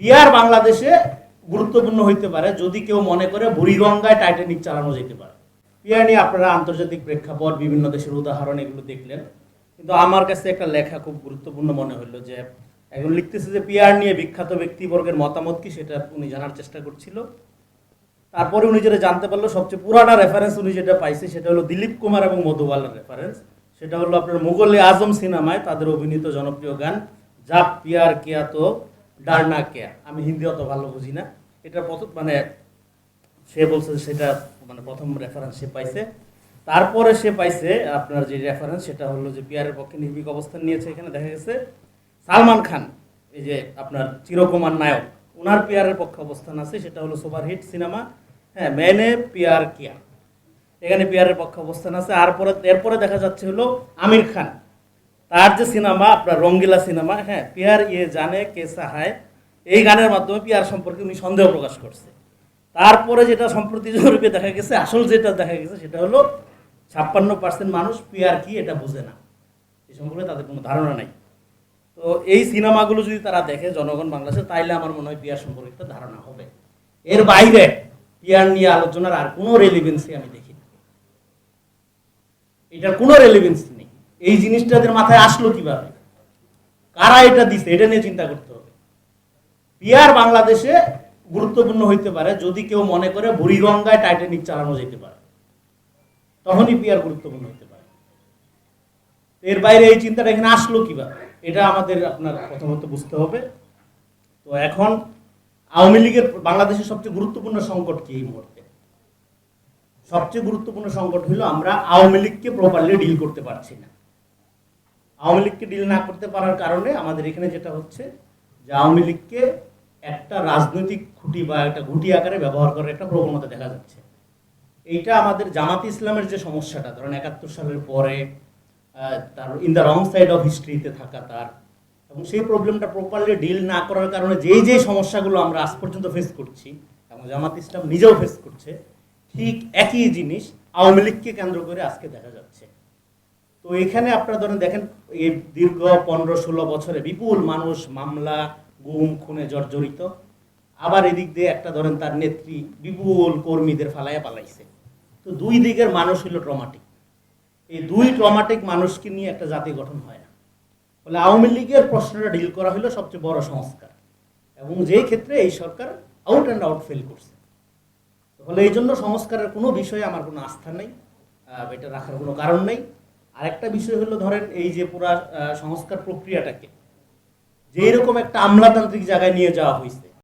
Peer বাংলাদেশে গুরুত্বপূর্ণ হইতে পারে, যদি কেউ মনে করে বুড়িগঙ্গায় টাইটানিক চালানো যেতে পারে। পিয়ার নিয়ে আপনারা আন্তর্জাতিক প্রেক্ষাপট, বিভিন্ন দেশের উদাহরণ এগুলো দেখলেন। কিন্তু আমার কাছে একটা লেখা খুব গুরুত্বপূর্ণ মনে হলো যে, এখন লিখতেছে যে পিয়ার নিয়ে বিখ্যাত ব্যক্তিবর্গের মতামত কি সেটা উনি জানার চেষ্টা করছিল। তারপরে উনি যেটা জানতে পারল, সবচেয়ে পুরানা রেফারেন্স উনি যেটা পাইছে সেটা হলো দিলীপ কুমার এবং মধুবালার রেফারেন্স সেটা হলো আপনার মুঘল আজম সিনেমায় তাদের অভিনীত জনপ্রিয় গান, জাপ পিয়ার কেয়া তো ডারনা কেয়া। আমি হিন্দি অত ভালো বুঝি না। এটা প্রথম মানে সে বলছে সেটা মানে প্রথম রেফারেন্স সে পাইছে। তারপরে সে পাইছে আপনার যে রেফারেন্স সেটা হলো যে পিয়ারের পক্ষে নির্ভীক অবস্থান নিয়েছে এখানে দেখা গেছে। সালমান খান, এই যে আপনার চিরকুমার নায়ক ওনার পিয়ারের পক্ষে অবস্থান আছে। সেটা হলো সুপারহিট সিনেমা। হ্যাঁ মেনে পিয়ার কিয়া। এখানে পিয়ারের পক্ষে অবস্থান আছে। আর পরে এরপরে দেখা যাচ্ছে হলো আমির খান। তার যে সিনেমা, আপনার রঙ্গিলা সিনেমা হ্যাঁ পিয়ার ইয়ে জানে, কে সাহায় এই গানের মাধ্যমে পিয়ার সম্পর্কে উনি সন্দেহ প্রকাশ করছে। তারপরে যেটা সম্প্রতি জরিপে দেখা গেছে, আসল যেটা দেখা গেছে, সেটা হলো ছাপ্পান্ন পার্সেন্ট মানুষ পিয়ার কি এটা বুঝে না। এই সম্পর্কে তাদের কোনো ধারণা নাই। তো এই সিনেমাগুলো যদি তারা দেখে জনগণ বাংলাদেশে, তাইলে আমার মনে হয় পিয়ার সম্পর্কে একটা ধারণা হবে। এর বাইরে পিয়ার নিয়ে আলোচনার আর কোনো রেলিভেন্সি আমি দেখি এটার কোনো রেলিভেন্সি নেই। এই জিনিসটা এদের মাথায় আসলো কীভাবে? কারা এটা দিছে? এটা নিয়ে চিন্তা করতে হবে। পিয়ার বাংলাদেশে গুরুত্বপূর্ণ হইতে পারে যদি কেউ মনে করে বুড়িগঙ্গায় টাইটানিক চালানো যেতে পারে। তখনই পিয়ার গুরুত্বপূর্ণ হতে পারে। এর বাইরে এই চিন্তাটা এখানে আসলো কীভাবে? এটা আমাদের আপনার প্রথমত বুঝতে হবে। তো এখন আওয়ামী লীগের বাংলাদেশের সবচেয়ে গুরুত্বপূর্ণ সংকট কি এই মুহূর্তে? সবচেয়ে গুরুত্বপূর্ণ সংকট হলো আমরা আওয়ামী লীগকে প্রপারলি ডিল করতে পারছি না। আওয়ামী লীগকে ডিল না করতে পারার কারণে আমাদের এখানে যেটা হচ্ছে যে আওয়ামী লীগকে একটা রাজনৈতিক খুঁটি বা একটা ঘুঁটি আকারে ব্যবহার করার একটা প্রবণতা দেখা যাচ্ছে। এইটা আমাদের জামাত ইসলামের যে সমস্যাটা, ধরেন একাত্তর সালের পরে তার in the wrong side of হিস্ট্রিতে থাকা তার, এবং সেই প্রবলেমটা প্রপারলি ডিল না করার কারণে যেই যেই সমস্যাগুলো আমরা আজ পর্যন্ত ফেস করছি, এবং জামাত ইসলাম নিজেও ফেস করছে, ঠিক একই জিনিস আওয়ামী লীগকে কেন্দ্র করে আজকে দেখা যাচ্ছে। তো এখানে আপনারা ধরেন দেখেন, এই দীর্ঘ পনেরো ষোলো বছরে বিপুল মানুষ মামলা, গুম, খুনে জর্জরিত। আবার এদিক দিয়ে একটা ধরেন তার নেত্রী বিপুল কর্মীদের ফালাইয়া পালাইছে। তো দুই দিকের মানুষ হলো ট্রমাটিক এই দুই ট্রমাটিক মানুষকে নিয়ে একটা জাতি গঠন হয় না। ফলে আওয়ামী লীগের প্রশ্নটা ডিল করা হলো সবচেয়ে বড় সংস্কার। এবং যেই ক্ষেত্রে এই সরকার আউট অ্যান্ড আউট ফেল করছে। ফলে এই জন্য সংস্কারের কোনো বিষয়ে আমার কোনো আস্থা নেই। এটা রাখার কোনো কারণ নেই। আরেকটা বিষয় হলো ধরেন এই যে পুরা সংস্কার প্রক্রিয়াটাকে, যে এরকম একটা আমলাতান্ত্রিক জায়গায় নিয়ে যাওয়া হয়েছে